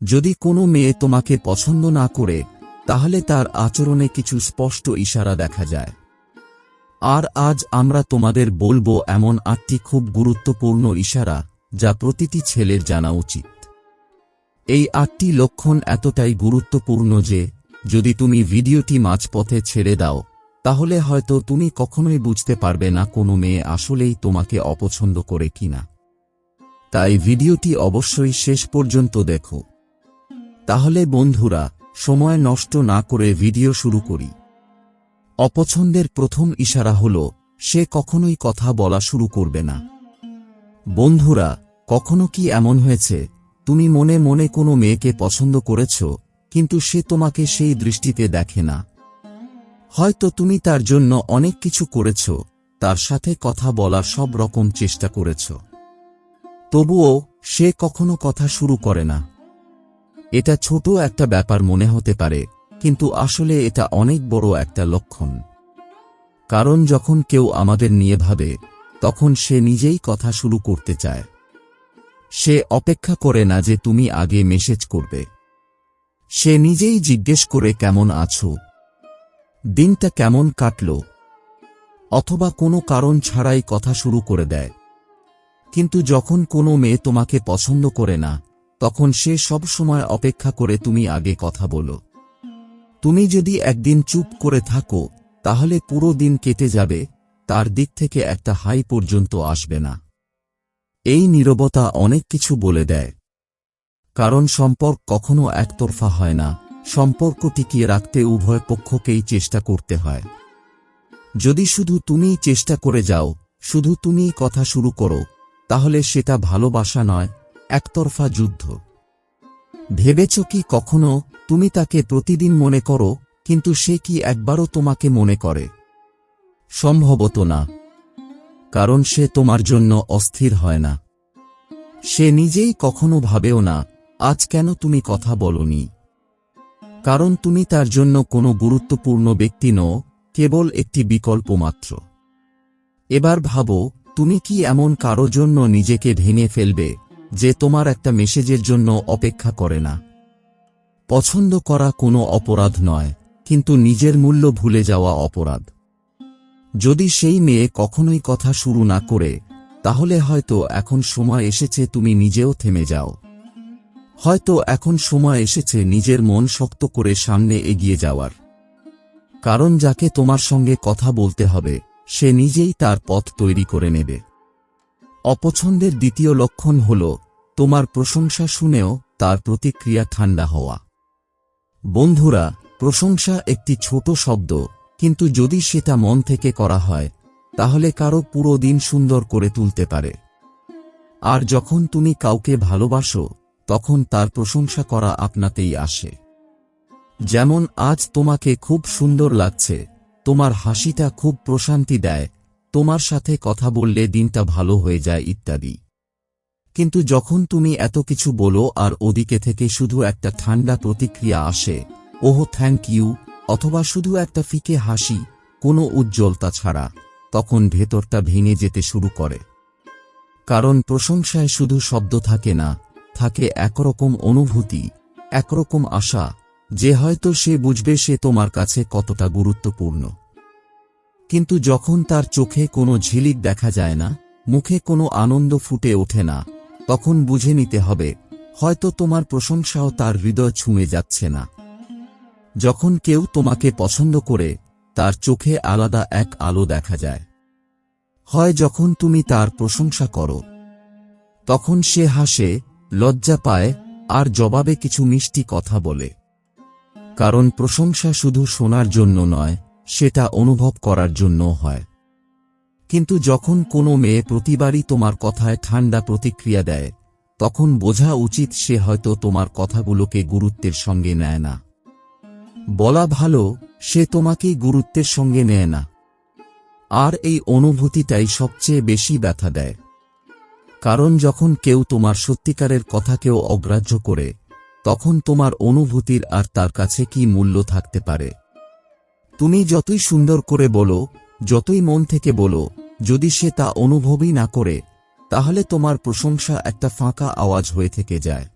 যদি কোনো মেয়ে তোমাকে পছন্দ না করে, তাহলে তার আচরণে কিছু স্পষ্ট ইশারা দেখা যায়। আর আজ আমরা তোমাদের বলব এমন আটটি খুব গুরুত্বপূর্ণ ইশারা যা প্রতিটি ছেলের জানা উচিত। এই আটটি লক্ষণ এতটাই গুরুত্বপূর্ণ যে, যদি তুমি ভিডিওটি মাঝপথে ছেড়ে দাও, তাহলে হয়তো তুমি কখনোই বুঝতে পারবে না কোনো মেয়ে আসলেই তোমাকে অপছন্দ করে কিনা। তাই ভিডিওটি অবশ্যই শেষ পর্যন্ত দেখো। তাহলে বন্ধুরা, সময় নষ্ট না করে ভিডিও শুরু করি। অপছন্দের প্রথম ইশারা হল, সে কখনোই কথা বলা শুরু করবে না। বন্ধুরা, কখনো কি এমন হয়েছে? তুমি মনে মনে কোনো মেয়েকে পছন্দ করেছ, কিন্তু সে তোমাকে সেই দৃষ্টিতে দেখে না। হয়তো তুমি তার জন্য অনেক কিছু করেছ, তার সাথে কথা বলার সব রকম চেষ্টা করেছ। তবুও, সে কখনো কথা শুরু করে না। এটা ছোট একটা ব্যাপার মনে হতে পারে, কিন্তু আসলে এটা অনেক বড় একটা লক্ষণ। কারণ যখন কেউ আমাদের নিয়ে ভাবে, তখন সে নিজেই কথা শুরু করতে চায়। সে অপেক্ষা করে না যে তুমি আগে মেসেজ করবে। সে নিজেই জিজ্ঞেস করে কেমন আছো? দিনটা কেমন কাটল? অথবা কোনো কারণ ছাড়াই কথা শুরু করে দেয়। কিন্তু যখন কোনো মেয়ে তোমাকে পছন্দ করে না তখন সে সব সময় অপেক্ষা করে তুমি আগে কথা বলো। তুমি যদি একদিন চুপ করে থাকো, তাহলে পুরো দিন কেটে যাবে, তার দিক থেকে একটা হাই পর্যন্ত আসবে না। এই নীরবতা অনেক কিছু বলে দেয়। কারণ সম্পর্ক কখনো একতরফা হয় না, সম্পর্ক টিকিয়ে রাখতে উভয় পক্ষকেই চেষ্টা করতে হয়। যদি শুধু তুমিই চেষ্টা করে যাও, শুধু তুমিই কথা শুরু করো, তাহলে সেটা ভালোবাসা নয় একতরফা যুদ্ধ। ভেবেছ কি কখনো তুমি তাকে প্রতিদিন মনে করো, কিন্তু সে কি একবারও তোমাকে মনে করে? সম্ভবত না। কারণ সে তোমার জন্য অস্থির হয় না। সে নিজেই কখনো ভাবেও না, আজ কেন তুমি কথা বলনি? কারণ তুমি তার জন্য কোনো গুরুত্বপূর্ণ ব্যক্তি নও, কেবল একটি বিকল্প মাত্র। এবার ভাবো, তুমি কি এমন কারও জন্য নিজেকে ভেঙে ফেলবে? যে তোমার একটা মেসেজের জন্য অপেক্ষা করে না। পছন্দ করা কোনো অপরাধ নয়, কিন্তু নিজের মূল্য ভুলে যাওয়া অপরাধ। যদি সেই মেয়ে কখনোই কথা শুরু না করে, তাহলে হয়তো এখন সময় এসেছে তুমি নিজেও থেমে যাও। হয়তো এখন সময় এসেছে নিজের মন শক্ত করে সামনে এগিয়ে যাওয়ার। কারণ যাকে তোমার সঙ্গে কথা বলতে হবে, সে নিজেই তার পথ তৈরি করে নেবে। অপছন্দের দ্বিতীয় লক্ষণ হল তোমার প্রশংসা শুনেও তার প্রতিক্রিয়া ঠান্ডা হওয়া। বন্ধুরা, প্রশংসা একটি ছোট শব্দ, কিন্তু যদি সেটা মন থেকে করা হয়, তাহলে কারও পুরো দিন সুন্দর করে তুলতে পারে। আর যখন তুমি কাউকে ভালোবাসো, তখন তার প্রশংসা করা আপনাতেই আসে। যেমন, আজ তোমাকে খুব সুন্দর লাগছে, তোমার হাসিটা খুব প্রশান্তি দেয়, তোমার সাথে কথা বললে দিনটা ভালো হয়ে যায় ইত্যাদি। কিন্তু যখন তুমি এত কিছু বলো আর ওদিকে থেকে শুধু একটা ঠান্ডা প্রতিক্রিয়া আসে, ওহ থ্যাংক ইউ অথবা শুধু একটা ফিকে হাসি, কোনো উজ্জ্বলতা ছাড়া, তখন ভেতরটা ভেঙে যেতে শুরু করে। কারণ প্রশংসায় শুধু শব্দ থাকে না, থাকে একরকম অনুভূতি, একরকম আশা, যে হয়তো সে বুঝবে সে তোমার কাছে কতটা গুরুত্বপূর্ণ। কিন্তু যখন তার চোখে কোনো ঝিলিক দেখা যায় না, মুখে কোনো আনন্দ ফুটে ওঠে না তখন বুঝে নিতে হবে, হয়তো তোমার প্রশংসাও তার হৃদয় ছুঁয়ে যাচ্ছে না। যখন কেউ তোমাকে পছন্দ করে, তার চোখে আলাদা এক আলো দেখা যায়। হয় যখন তুমি তার প্রশংসা করো। তখন সে হাসে, লজ্জা পায়, আর জবাবে কিছু মিষ্টি কথা বলে। কারণ প্রশংসা শুধু শোনার জন্য নয়, সেটা অনুভব করার জন্য হয়। কিন্তু যখন কোনো মেয়ে প্রতিবারই তোমার কথায় ঠান্ডা প্রতিক্রিয়া দেয়, তখন বোঝা উচিত সে হয়তো তোমার কথাগুলোকে গুরুত্বের সঙ্গে নেয় না। বলা ভালো, সে তোমাকেই গুরুত্বের সঙ্গে নেয় না। আর এই অনুভূতিটাই সবচেয়ে বেশি ব্যথা দেয়। কারণ যখন কেউ তোমার সত্যিকারের কথাকেও অগ্রাহ্য করে, তখন তোমার অনুভূতির আর তার কাছে কি মূল্য থাকতে পারে? তুমি যতই সুন্দর করে বলো যতই মন থেকে বলো, যদি সে তা অনুভবই না করে, তাহলে তোমার প্রশংসা একটা ফাঁকা আওয়াজ হয়ে থেকে যায়।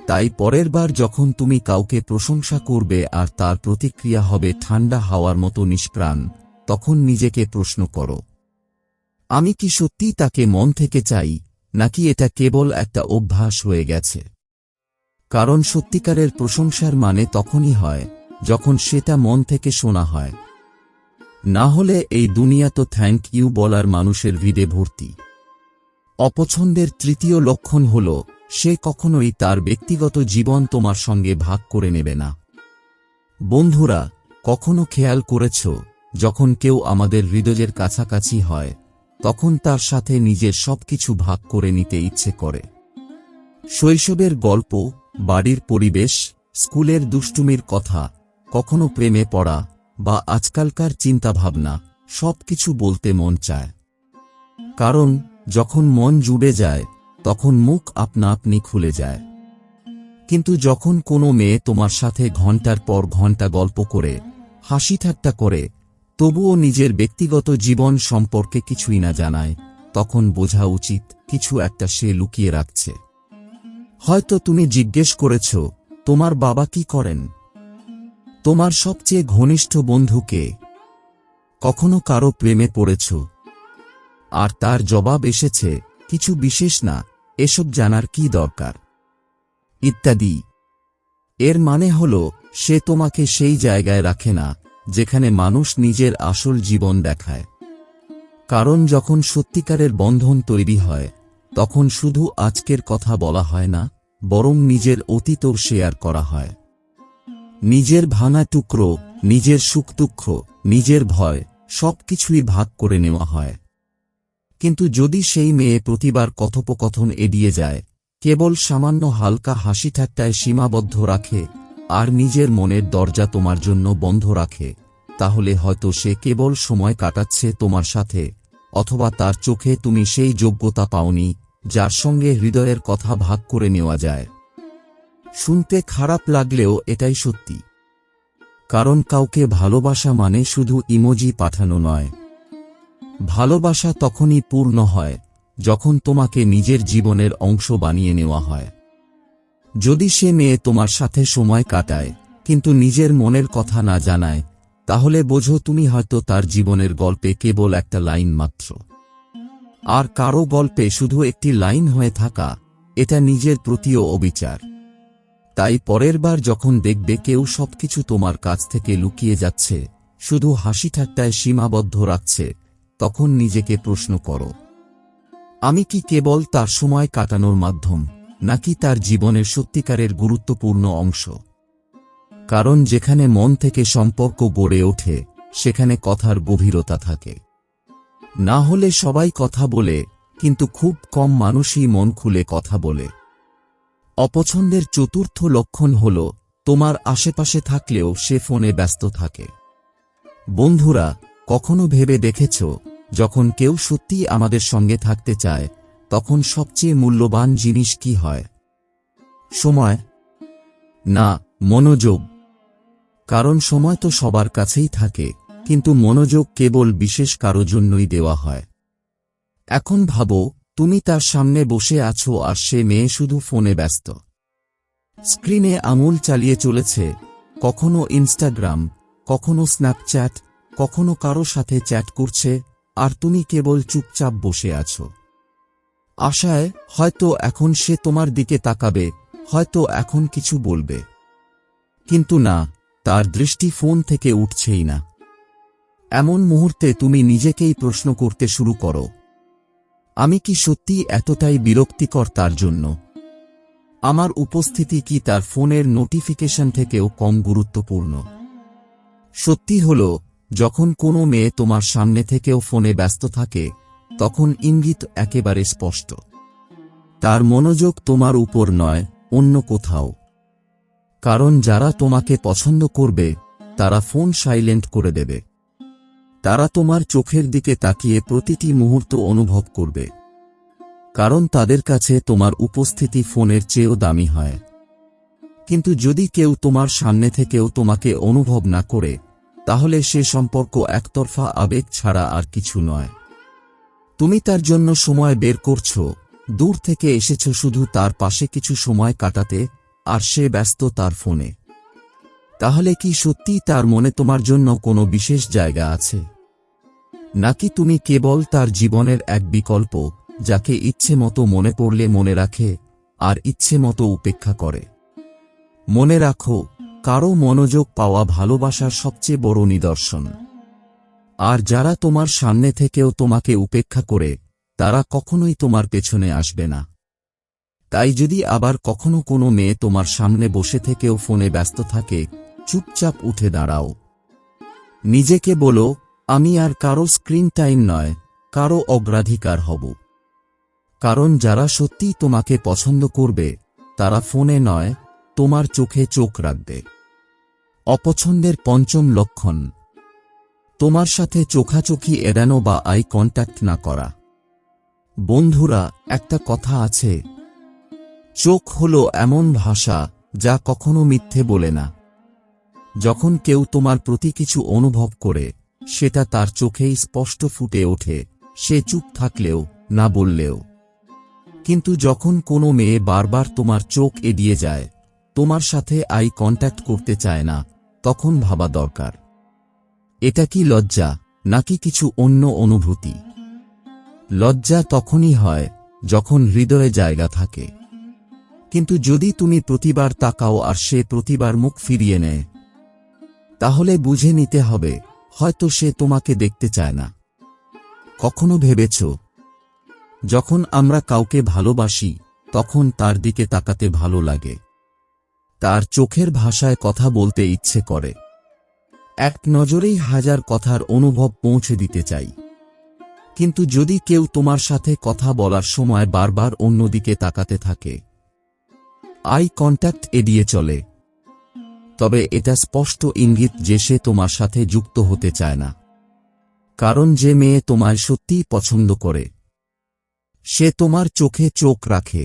তাই পরের বার যখন তুমি কাউকে প্রশংসা করবে আর তার প্রতিক্রিয়া হবে ঠান্ডা হাওয়ার মতো নিষ্প্রাণ, তখন নিজেকে প্রশ্ন করো, আমি কি সত্যি তাকে মন থেকে চাই, নাকি এটা কেবল একটা অভ্যাস হয়ে গেছে? কারণ সত্যিকারের প্রশংসার মানে তখনই হয়, যখন সেটা মন থেকে শোনা হয়। না হলে এই দুনিয়া তো থ্যাংক ইউ বলার মানুষের ভিড়ে ভর্তি। অপছন্দের তৃতীয় লক্ষণ হল, সে কখনোই তার ব্যক্তিগত জীবন তোমার সঙ্গে ভাগ করে নেবে না। বন্ধুরা, কখনো খেয়াল করেছ, যখন কেউ আমাদের হৃদয়ের কাছাকাছি হয়, তখন তার সাথে নিজের সবকিছু ভাগ করে নিতে ইচ্ছে করে। শৈশবের গল্প, বাড়ির পরিবেশ, স্কুলের দুষ্টুমির কথা, কখনো প্রেমে পড়া বা আজকালকার চিন্তাভাবনা, সবকিছু বলতে মন চায়। কারণ, যখন মন জুড়ে যায়, তখন মুখ আপনা আপনি খুলে যায়। কিন্তু যখন কোনো মেয়ে তোমার সাথে ঘণ্টার পর ঘণ্টা গল্প করে, হাসি ঠাট্টা করে, তবুও নিজের ব্যক্তিগত জীবন সম্পর্কে কিছুই না জানায়, তখন বোঝা উচিত কিছু একটা সে লুকিয়ে রাখছে। হয়তো তুমি জিজ্ঞেস করেছ, তোমার বাবা কি করেন? তোমার সবচেয়ে ঘনিষ্ঠ বন্ধুকে কখনো কারও প্রেমে পড়েছ? আর তার জবাব এসেছে, কিছু বিশেষ না, এসব জানার কি দরকার? ইত্যাদি। এর মানে হল, সে তোমাকে সেই জায়গায় রাখে না, যেখানে মানুষ নিজের আসল জীবন দেখায়। কারণ যখন সত্যিকারের বন্ধন তৈরি হয়, তখন শুধু আজকের কথা বলা হয় না, বরং নিজের অতীতও শেয়ার করা হয়। নিজের ভাঙা টুকরো, নিজের সুখ দুঃখ, নিজের ভয়, সবকিছুই ভাগ করে নেওয়া হয়। কিন্তু যদি সেই মেয়ে প্রতিবার কথোপকথন এড়িয়ে যায়, কেবল সামান্য হালকা হাসি ঠাট্টায় সীমাবদ্ধ রাখে, আর নিজের মনের দরজা তোমার জন্য বন্ধ রাখে, তাহলে হয়তো সে কেবল সময় কাটাচ্ছে তোমার সাথে, অথবা তার চোখে তুমি সেই যোগ্যতা পাওনি, যার সঙ্গে হৃদয়ের কথা ভাগ করে নেওয়া যায়। শুনতে খারাপ লাগলেও এটাই সত্যি। কারণ কাউকে ভালোবাসা মানে শুধু ইমোজি পাঠানো নয়। ভালোবাসা তখনই পূর্ণ হয়, যখন তোমাকে নিজের জীবনের অংশ বানিয়ে নেওয়া হয়। যদি সে মেয়ে তোমার সাথে সময় কাটায়, কিন্তু নিজের মনের কথা না জানায়, তাহলে বোঝো তুমি হয়তো তার জীবনের গল্পে কেবল একটা লাইন মাত্র। আর কারও গল্পে শুধু একটি লাইন হয়ে থাকা, এটা নিজের প্রতিও অবিচার। তাই পরের বার যখন দেখবে কেউ সবকিছু তোমার কাছ থেকে লুকিয়ে যাচ্ছে, শুধু হাসি ঠাট্টায় সীমাবদ্ধ রাখছে, তখন নিজেকে প্রশ্ন করো। আমি কি কেবল তার সময় কাটানোর মাধ্যম, নাকি তার জীবনের সত্যিকারের গুরুত্বপূর্ণ অংশ? কারণ যেখানে মন থেকে সম্পর্ক গড়ে ওঠে, সেখানে কথার গভীরতা থাকে। না হলে সবাই কথা বলে, কিন্তু খুব কম মানুষই মন খুলে কথা বলে। অপছন্দের চতুর্থ লক্ষণ হল, তোমার আশেপাশে থাকলেও সে ফোনে ব্যস্ত থাকে। বন্ধুরা, কখনো ভেবে দেখেছ, যখন কেউ সত্যি আমাদের সঙ্গে থাকতে চায়, তখন সবচেয়ে মূল্যবান জিনিস কি হয়? সময়? না, মনোযোগ। কারণ সময় তো সবার কাছেই থাকে, কিন্তু মনোযোগ কেবল বিশেষ কারও জন্যই দেওয়া হয়। এখন ভাবো তুমি তার সামনে বসে আছো আর সে মেয়ে শুধু ফোনে ব্যস্ত। স্ক্রিনে আঙুল চালিয়ে চলেছে, কখনো ইনস্টাগ্রাম, কখনো স্ন্যাপচ্যাট, কখনো কারও সাথে চ্যাট করছে, আর তুমি কেবল চুপচাপ বসে আছো। আশায়, হয়তো এখন সে তোমার দিকে তাকাবে, হয়তো এখন কিছু বলবে। কিন্তু না, তার দৃষ্টি ফোন থেকে উঠছেই না। এমন মুহূর্তে তুমি নিজেকেই প্রশ্ন করতে শুরু করো। আমি কি সত্যি এতটাই বিরক্তিকর তার জন্য? আমার উপস্থিতি কি তার ফোনের নোটিফিকেশন থেকেও কম গুরুত্বপূর্ণ? সত্যি হল, যখন কোনো মেয়ে তোমার সামনে থেকেও ফোনে ব্যস্ত থাকে, তখন ইঙ্গিত একেবারে স্পষ্ট। তার মনোযোগ তোমার উপর নয়, অন্য কোথাও। কারণ যারা তোমাকে পছন্দ করবে, তারা ফোন সাইলেন্ট করে দেবে। তারা তোমার চোখের দিকে তাকিয়ে প্রতিটি মুহূর্ত অনুভব করবে। কারণ তাদের কাছে তোমার উপস্থিতি ফোনের চেয়েও দামি হয়। কিন্তু যদি কেউ তোমার সামনে থেকেও তোমাকে অনুভব না করে, তাহলে সে সম্পর্ক একতরফা আবেগ ছাড়া আর কিছু নয়। তুমি তার জন্য সময় বের করছ, দূর থেকে এসেছ শুধু তার পাশে কিছু সময় কাটাতে, আর সে ব্যস্ত তার ফোনে। তাহলে কি সত্যি তার মনে তোমার জন্য কোনো বিশেষ জায়গা আছে? নাকি তুমি কেবল তার জীবনের এক বিকল্প, যাকে ইচ্ছে মতো মনে পড়লে মনে রাখে, আর ইচ্ছে মতো উপেক্ষা করে? মনে রাখো, কারও মনোযোগ পাওয়া ভালোবাসার সবচেয়ে বড় নিদর্শন। আর যারা তোমার সামনে থেকেও তোমাকে উপেক্ষা করে, তারা কখনোই তোমার পেছনে আসবে না। তাই যদি আবার কখনো কোনো মেয়ে তোমার সামনে বসে থেকেও ফোনে ব্যস্ত থাকে চুপচাপ উঠে দাঁড়াও। নিজেকে বলো, আমি আর কারও স্ক্রিন টাইম নয়, কারও অগ্রাধিকার হব। কারণ যারা সত্যিই তোমাকে পছন্দ করবে, তারা ফোনে নয়, তোমার চোখে চোখ রাখবে। অপছন্দের পঞ্চম লক্ষণ, তোমার সাথে চোখাচোখি এড়ানো বা আই কন্ট্যাক্ট না করা। বন্ধুরা, একটা কথা আছে। চোখ হল এমন ভাষা যা কখনো মিথ্যে বলে না। যখন কেউ তোমার প্রতি কিছু অনুভব করে, সেটা তার চোখেই স্পষ্ট ফুটে ওঠে, সে চুপ থাকলেও, না বললেও। কিন্তু যখন কোনো মেয়ে বারবার তোমার চোখ এড়িয়ে যায়, তোমার সাথে আই কন্ট্যাক্ট করতে চায় না, তখন ভাবা দরকার। এটা কি লজ্জা, নাকি কিছু অন্য অনুভূতি? লজ্জা তখনই হয়, যখন হৃদয়ে জায়গা থাকে। কিন্তু যদি তুমি প্রতিবার তাকাও আর সে প্রতিবার মুখ ফিরিয়ে নেয় তাহলে বুঝে নিতে হবে, হয়তো সে তোমাকে দেখতে চায় না। কখনো ভেবেছ, যখন আমরা কাউকে ভালোবাসি, তখন তার দিকে তাকাতে ভালো লাগে। তার চোখের ভাষায় কথা বলতে ইচ্ছে করে। এক নজরেই হাজার কথার অনুভব পৌঁছে দিতে চাই। কিন্তু যদি কেউ তোমার সাথে কথা বলার সময় বারবার অন্যদিকে তাকাতে থাকে, আই কন্ট্যাক্ট এড়িয়ে চলে। তবে এটা স্পষ্ট ইঙ্গিত যে সে তোমার সাথে যুক্ত হতে চায় না। কারণ যে মেয়ে তোমায় সত্যিই পছন্দ করে, সে তোমার চোখে চোখ রাখে।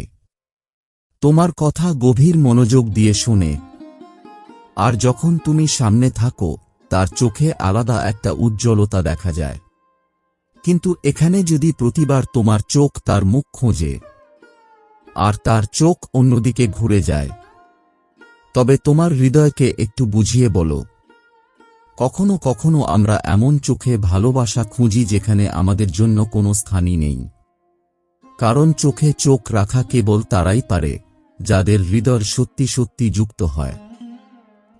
তোমার কথা গভীর মনোযোগ দিয়ে শুনে। আর যখন তুমি সামনে থাকো, তার চোখে আলাদা একটা উজ্জ্বলতা দেখা যায়। কিন্তু এখানে যদি প্রতিবার তোমার চোখ তার মুখ খোঁজে, আর তার চোখ অন্যদিকে ঘুরে যায় তবে তোমার হৃদয়কে একটু বুঝিয়ে বলো। কখনো কখনো আমরা এমন চোখে ভালোবাসা খুঁজি যেখানে আমাদের জন্য কোনো স্থানই নেই। কারণ চোখে চোখ রাখা কেবল তারাই পারে, যাদের হৃদয় সত্যি সত্যি যুক্ত হয়।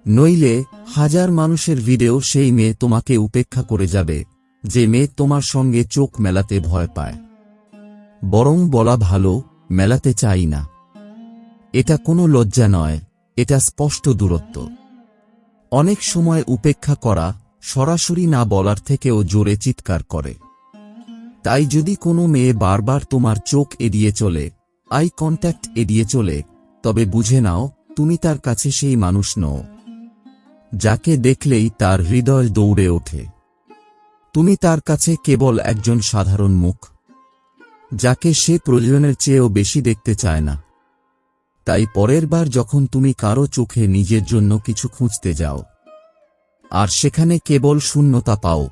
নইলে হাজার মানুষের ভিড়েও সেই মেয়ে তোমাকে উপেক্ষা করে যাবে, যে মেয়ে তোমার সঙ্গে চোখ মেলাতে ভয় পায়। বরং বলা ভালো, মেলাতে চাই না। এটা কোনো লজ্জা নয়। এটা স্পষ্ট দূরত্ব। অনেক সময় উপেক্ষা করা সরাসরি না বলার থেকেও জোরে চিৎকার করে। তাই যদি কোনো মেয়ে বারবার তোমার চোখ এড়িয়ে চলে আই কন্ট্যাক্ট এড়িয়ে চলে, তবে বুঝে নাও, তুমি তার কাছে সেই মানুষ নও। যাকে দেখলেই তার হৃদয় দৌড়ে ওঠে। তুমি তার কাছে কেবল একজন সাধারণ মুখ, যাকে সে প্রয়োজনের চেয়েও বেশি দেখতে চায় না। তাই পরের বার যখন তুমি কারও চোখে নিজের জন্য কিছু খুঁজতে যাও, আর সেখানে কেবল শূন্যতা পাও,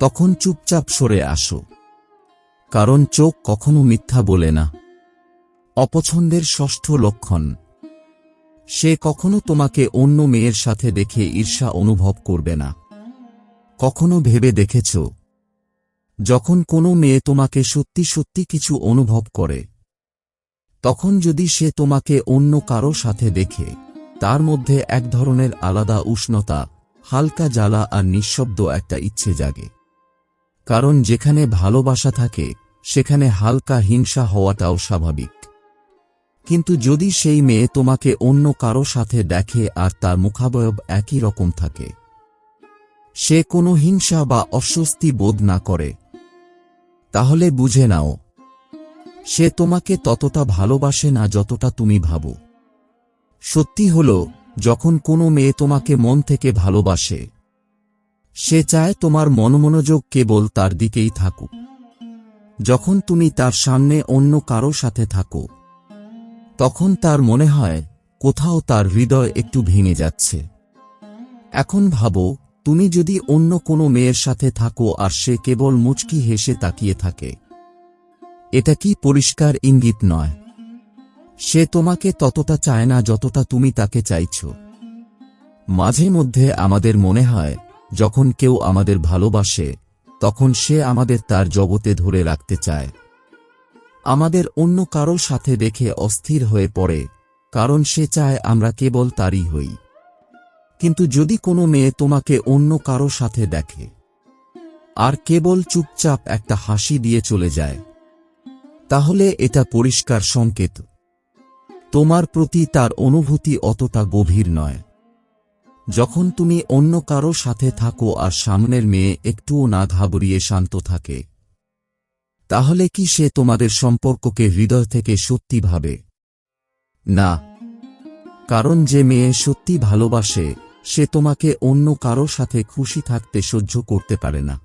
তখন চুপচাপ সরে আসো। কারণ চোখ কখনো মিথ্যা বলে না। অপছন্দের ষষ্ঠ লক্ষণ, সে কখনো তোমাকে অন্য মেয়ের সাথে দেখে ঈর্ষা অনুভব করবে না। কখনো ভেবে দেখেছ, যখন কোনো মেয়ে তোমাকে সত্যি সত্যি কিছু অনুভব করে তখন যদি সে তোমাকে অন্য কারও সাথে দেখে, তার মধ্যে এক ধরনের আলাদা উষ্ণতা, হালকা জ্বালা আর নিঃশব্দ একটা ইচ্ছে জাগে। কারণ যেখানে ভালোবাসা থাকে, সেখানে হালকা হিংসা হওয়াটাও স্বাভাবিক। কিন্তু যদি সেই মেয়ে তোমাকে অন্য কারও সাথে দেখে আর তার মুখাবয়ব একই রকম থাকে, সে কোনো হিংসা বা অস্বস্তি বোধ না করে। তাহলে বুঝে নাও সে তোমাকে ততটা ভালোবাসে না যতটা তুমি ভাবো। সত্যি হল, যখন কোনো মেয়ে তোমাকে মন থেকে ভালোবাসে, সে চায় তোমার মনমনোযোগ কেবল তার দিকেই থাকুক। যখন তুমি তার সামনে অন্য কারও সাথে থাকো, তখন তার মনে হয়, কোথাও তার হৃদয় একটু ভেঙে যাচ্ছে। এখন ভাবো, তুমি যদি অন্য কোনো মেয়ের সাথে থাকো আর সে কেবল মুচকি হেসে তাকিয়ে থাকে এটা কি পরিষ্কার ইঙ্গিত নয়? সে তোমাকে ততটা চায় না যতটা তুমি তাকে চাইছ। মাঝে মধ্যে আমাদের মনে হয়, যখন কেউ আমাদের ভালোবাসে, তখন সে আমাদের তার জগতে ধরে রাখতে চায়। আমাদের অন্য কারও সাথে দেখে অস্থির হয়ে পড়ে, কারণ সে চায় আমরা কেবল তারই হই। কিন্তু যদি কোনো মেয়ে তোমাকে অন্য কারও সাথে দেখে, আর কেবল চুপচাপ একটা হাসি দিয়ে চলে যায় তাহলে এটা পরিষ্কার সংকেত। তোমার প্রতি তার অনুভূতি অতটা গভীর নয়। যখন তুমি অন্য কারও সাথে থাকো আর সামনের মেয়ে একটুও না ঘাবড়িয়ে শান্ত থাকে, তাহলে কি সে তোমাদের সম্পর্ককে হৃদয় থেকে সত্যি ভাবে? না। কারণ যে মেয়ে সত্যি ভালোবাসে, সে তোমাকে অন্য কারও সাথে খুশি থাকতে সহ্য করতে পারে না।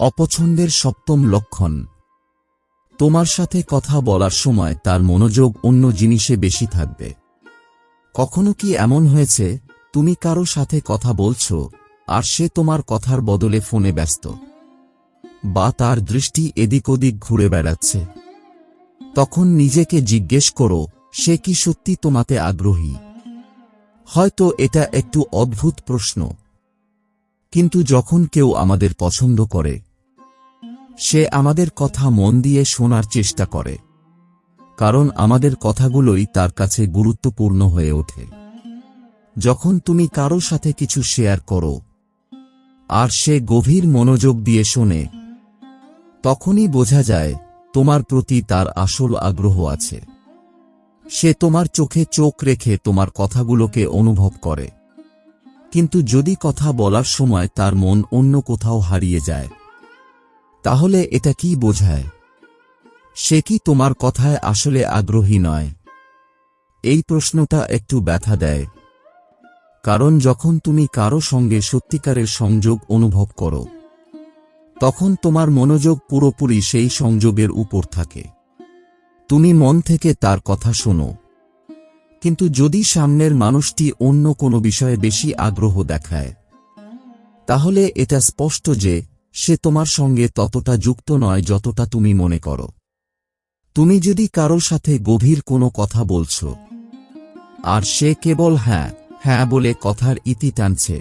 অপছন্দের সপ্তম লক্ষণ। তোমার সাথে কথা বলার সময় তার মনোযোগ অন্য জিনিসে বেশি থাকবে। কখনো কি এমন হয়েছে, তুমি কারও সাথে কথা বলছো, আর সে তোমার কথার বদলে ফোনে ব্যস্ত? বা তার দৃষ্টি এদিক ওদিক ঘুরে বেড়াচ্ছে। তখন নিজেকে জিজ্ঞেস করো, সে কি সত্যি তোমাতে আগ্রহী? হয়তো এটা একটু অদ্ভুত প্রশ্ন। কিন্তু যখন কেউ আমাদের পছন্দ করে সে আমাদের কথা মন দিয়ে শোনার চেষ্টা করে, কারণ আমাদের কথাগুলোই তার কাছে গুরুত্বপূর্ণ হয়ে ওঠে। যখন তুমি কারও সাথে কিছু শেয়ার করো, আর সে গভীর মনোযোগ দিয়ে শোনে, তখনই বোঝা যায় তোমার প্রতি তার আসল আগ্রহ আছে। সে তোমার চোখে চোখ রেখে তোমার কথাগুলোকে অনুভব করে। কিন্তু যদি কথা বলার সময় তার মন অন্য কোথাও হারিয়ে যায় তাহলে এটা কি বোঝায়? সে কি তোমার কথায় আসলে আগ্রহী নয়? এই প্রশ্নটা একটু ব্যথা দেয়। কারণ যখন তুমি কারও সঙ্গে সত্যিকারের সংযোগ অনুভব করো, তখন তোমার মনোযোগ পুরোপুরি সেই সংযোগের উপর থাকে। তুমি মন থেকে তার কথা শোনো। কিন্তু যদি সামনের মানুষটি অন্য কোনো বিষয়ে বেশি আগ্রহ দেখায়, তাহলে এটা স্পষ্ট যে সে তোমার সঙ্গে ততটা যুক্ত নয় যতটা তুমি মনে করো। তুমি যদি কারও সাথে গভীর কোনো কথা বলছো, আর সে কেবল হ্যাঁ হ্যাঁ বলে কথার ইতি টানছে,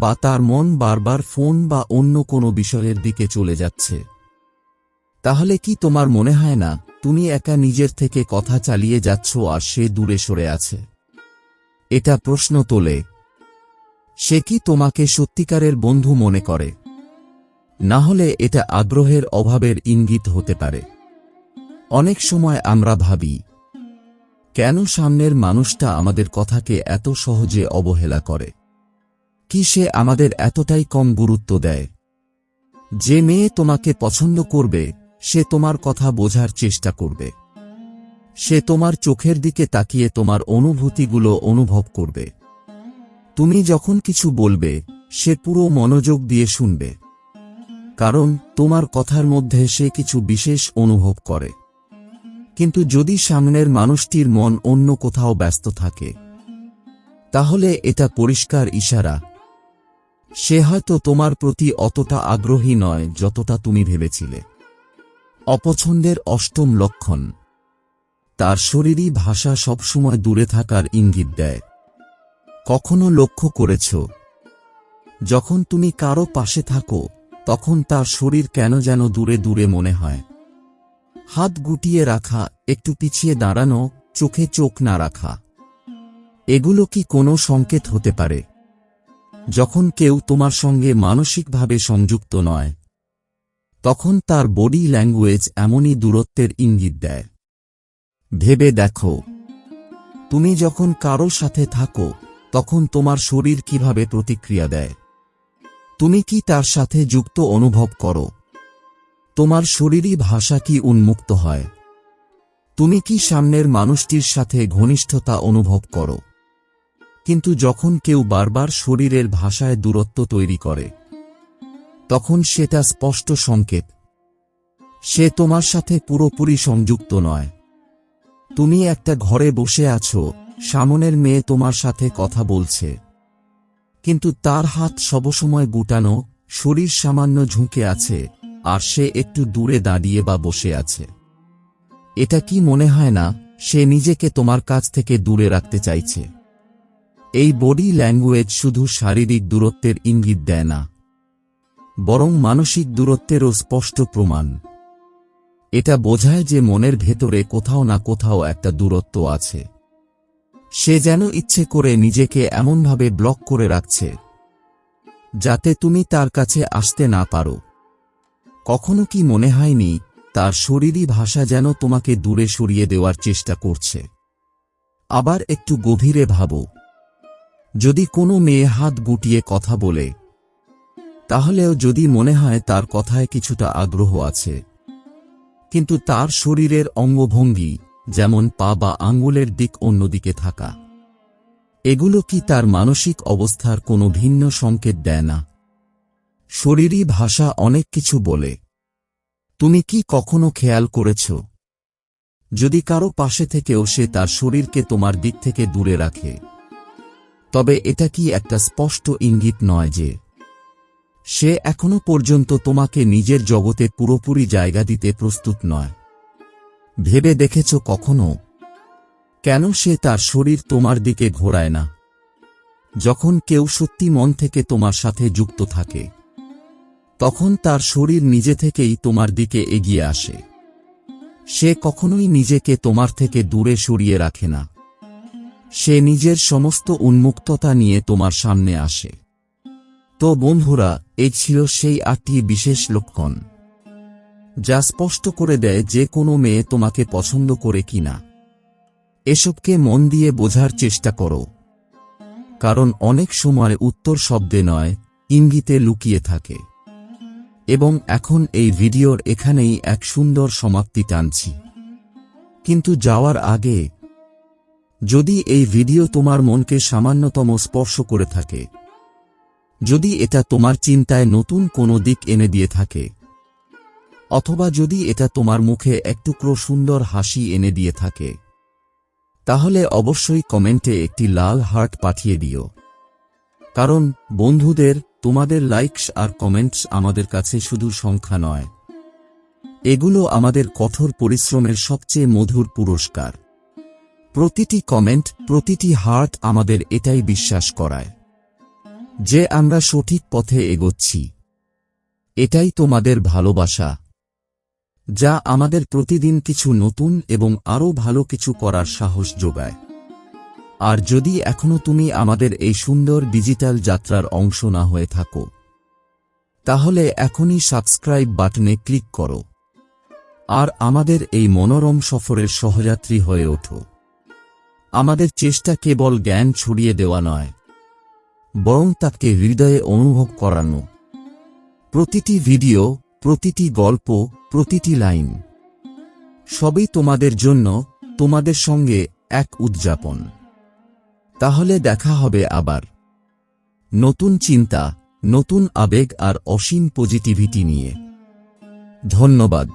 বা তার মন বারবার ফোন বা অন্য কোনো বিষয়ের দিকে চলে যাচ্ছে, তাহলে কি তোমার মনে হয় না তুমি একা নিজের থেকে কথা চালিয়ে যাচ্ছ আর সে দূরে সরে আছে? এটা প্রশ্ন তোলে। সে কি তোমাকে সত্যিকারের বন্ধু মনে করে? না হলে এটা আগ্রহের অভাবের ইঙ্গিত হতে পারে। অনেক সময় আমরা ভাবি, কেন সামনের মানুষটা আমাদের কথাকে এত সহজে অবহেলা করে? কি সে আমাদের এতটাই কম গুরুত্ব দেয়? যে মেয়ে তোমাকে পছন্দ করবে, সে তোমার কথা বোঝার চেষ্টা করবে। সে তোমার চোখের দিকে তাকিয়ে তোমার অনুভূতিগুলো অনুভব করবে। তুমি যখন কিছু বলবে, সে পুরো মনোযোগ দিয়ে শুনবে। কারণ তোমার কথার মধ্যে সে কিছু বিশেষ অনুভব করে। কিন্তু যদি সামনের মানুষটির মন অন্য কোথাও ব্যস্ত থাকে, তাহলে এটা পরিষ্কার ইশারা। সে হয়তো তোমার প্রতি অতটা আগ্রহী নয় যতটা তুমি ভেবেছিলে। অপছন্দের অষ্টম লক্ষণ, তার শরীরী ভাষা সবসময় দূরে থাকার ইঙ্গিত দেয়। কখনো লক্ষ্য করেছ, যখন তুমি কারও পাশে থাকো তখন তার শরীর কেন যেন দূরে দূরে মনে হয়। হাত গুটিয়ে রাখা, একটু পিছিয়ে দাঁড়ানো, চোখে চোখ না রাখা। এগুলো কি কোনো সংকেত হতে পারে? যখন কেউ তোমার সঙ্গে মানসিকভাবে সংযুক্ত নয়, তখন তার বডি ল্যাঙ্গুয়েজ এমনই দূরত্বের ইঙ্গিত দেয়। ভেবে দেখো, তুমি যখন কারও সাথে থাকো, তখন তোমার শরীর কীভাবে প্রতিক্রিয়া দেয়? তুমি কি তার সাথে যুক্ত অনুভব করো? তোমার শরীরী ভাষা কি উন্মুক্ত হয়? তুমি কি সামনের মানুষটির সাথে ঘনিষ্ঠতা অনুভব করো? কিন্তু যখন কেউ বারবার শরীরের ভাষায় দূরত্ব তৈরি করে, তখন সেটা স্পষ্ট সংকেত। সে তোমার সাথে পুরোপুরি সংযুক্ত নয়। তুমি একটা ঘরে বসে আছো, সামনের মেয়ে তোমার সাথে কথা বলছে। কিন্তু তার হাত সবসময় গুটানো, শরীর সামান্য ঝুঁকে আছে, আর সে একটু দূরে দাঁড়িয়ে বা বসে আছে। এটা কি মনে হয় না, সে নিজেকে তোমার কাছ থেকে দূরে রাখতে চাইছে। এই বডি ল্যাঙ্গুয়েজ শুধু শারীরিক দূরত্বের ইঙ্গিত দেয় না, বরং মানসিক দূরত্বেরও স্পষ্ট প্রমাণ। এটা বোঝায় যে মনের ভেতরে কোথাও না কোথাও একটা দূরত্ব আছে। সে যেন ইচ্ছে করে নিজেকে এমনভাবে ব্লক করে রাখছে, যাতে তুমি তার কাছে আসতে না পারো। কখনো কি মনে হয়নি, তার শরীরী ভাষা যেন তোমাকে দূরে সরিয়ে দেওয়ার চেষ্টা করছে। আবার একটু গভীরে ভাবো। যদি কোনো মেয়ে হাত গুটিয়ে কথা বলে, তাহলেও যদি মনে হয় তার কথায় কিছুটা আগ্রহ আছে, কিন্তু তার শরীরের অঙ্গভঙ্গি যেমন পা বা আঙ্গুলের দিক অন্যদিকে থাকা। এগুলো কি তার মানসিক অবস্থার কোনো ভিন্ন সংকেত দেয় না? শরীরী ভাষা অনেক কিছু বলে। তুমি কি কখনো খেয়াল করেছ? যদি কারও পাশে থেকেও সে তার শরীরকে তোমার দিক থেকে দূরে রাখে। তবে এটা কি একটা স্পষ্ট ইঙ্গিত নয় যে, সে এখনও পর্যন্ত তোমাকে নিজের জগতে পুরোপুরি জায়গা দিতে প্রস্তুত নয়। ভেবে দেখেছ কখনো? কেন সে তার শরীর তোমার দিকে ঘোরায় না? যখন কেউ সত্যি মন থেকে তোমার সাথে যুক্ত থাকে, তখন তার শরীর নিজে থেকেই তোমার দিকে এগিয়ে আসে। সে কখনোই নিজেকে তোমার থেকে দূরে সরিয়ে রাখে না। সে নিজের সমস্ত উন্মুক্ততা নিয়ে তোমার সামনে আসে। তো বন্ধুরা, এই ছিল সেই আটটি বিশেষ লক্ষণ। যা স্পষ্ট করে দেয় যে কোনো মেয়ে তোমাকে পছন্দ করে কিনা। এসবকে মন দিয়ে বোঝার চেষ্টা করো। কারণ অনেক সময় উত্তর শব্দে নয়, ইঙ্গিতে লুকিয়ে থাকে। এবং এখন এই ভিডিওর এখানেই এক সুন্দর সমাপ্তি টানছি। কিন্তু যাওয়ার আগে, যদি এই ভিডিও তোমার মনকে সামান্যতম স্পর্শ করে থাকে, যদি এটা তোমার চিন্তায় নতুন কোনো দিক এনে দিয়ে থাকে অথবা যদি এটা তোমার মুখে এক টুকরো সুন্দর হাসি এনে দিয়ে থাকে, তাহলে অবশ্যই কমেন্টে একটি লাল হার্ট পাঠিয়ে দিও। কারণ, বন্ধুদের, তোমাদের লাইকস আর কমেন্টস আমাদের কাছে শুধু সংখ্যা নয়। এগুলো আমাদের কঠোর পরিশ্রমের সবচেয়ে মধুর পুরস্কার। প্রতিটি কমেন্ট, প্রতিটি হার্ট আমাদের এটাই বিশ্বাস করায়। যে আমরা সঠিক পথে এগোচ্ছি, এটাই তোমাদের ভালোবাসা। যা আমাদের প্রতিদিন কিছু নতুন এবং আরও ভালো কিছু করার সাহস যোগায়। আর যদি এখনও তুমি আমাদের এই সুন্দর ডিজিটাল যাত্রার অংশ না হয়ে থাকো, তাহলে এখনই সাবস্ক্রাইব বাটনে ক্লিক করো। আর আমাদের এই মনোরম সফরের সহযাত্রী হয়ে ওঠো। আমাদের চেষ্টা কেবল জ্ঞান ছড়িয়ে দেওয়া নয়, বরং তাকে হৃদয়ে অনুভব করানো। প্রতিটি ভিডিও প্রতিটি গল্প, প্রতিটি লাইন। সবই তোমাদের জন্য, তোমাদের সঙ্গে এক উদযাপন। তাহলে দেখা হবে আবার। নতুন চিন্তা, নতুন আবেগ আর অসীম পজিটিভিটি নিয়ে। ধন্যবাদ।